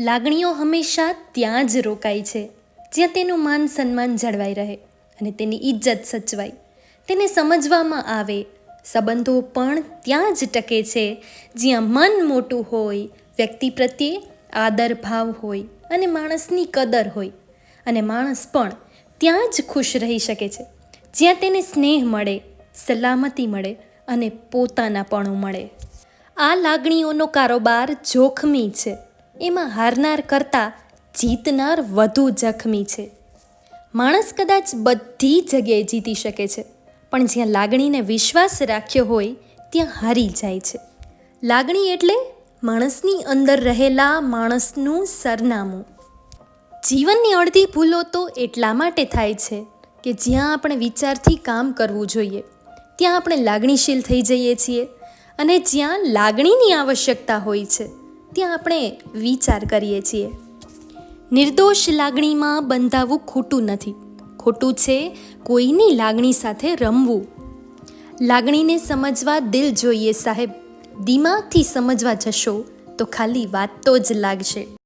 લાગણીઓ હંમેશા ત્યાં જ રોકાય છે, જ્યાં તેનું માન સન્માન જળવાઈ રહે અને તેની ઇજ્જત સચવાય. તેને સમજવામાં આવે, સંબંધો પણ ત્યાં જ ટકે છે, જ્યાં મન મોટું હોય, વ્યક્તિ પ્રત્યે આદર ભાવ હોય અને માણસની કદર હોય. અને માણસ પણ ત્યાં જ ખુશ રહી શકે છે, જ્યાં તેને સ્નેહ મળે, સલામતી મળે અને પોતાનાપણું મળે. આ લાગણીઓનો કારોબાર જોખમી છે. એમાં હારનાર કરતાં જીતનાર વધુ જખમી છે. માણસ કદાચ બધી જગ્યાએ જીતી શકે છે, પણ જ્યાં લાગણીને વિશ્વાસ રાખ્યો હોય, ત્યાં હારી જાય છે. લાગણી એટલે માણસની અંદર રહેલા માણસનું સરનામું. જીવનની અડધી ભૂલો તો એટલા માટે થાય છે કે જ્યાં આપણે વિચારથી કામ કરવું જોઈએ, ત્યાં આપણે લાગણીશીલ થઈ જઈએ છીએ અને જ્યાં લાગણીની આવશ્યકતા હોય છે ત્યાં આપણે વિચાર કરીએ છીએ. નિર્દોષ લાગણીમાં બંધાવવું ખોટું નથી. ખોટું છે કોઈની લાગણી સાથે રમવું. લાગણીને સમજવા દિલ જોઈએ સાહેબ. દિમાગથી સમજવા જશો તો ખાલી વાત તો જ લાગશે.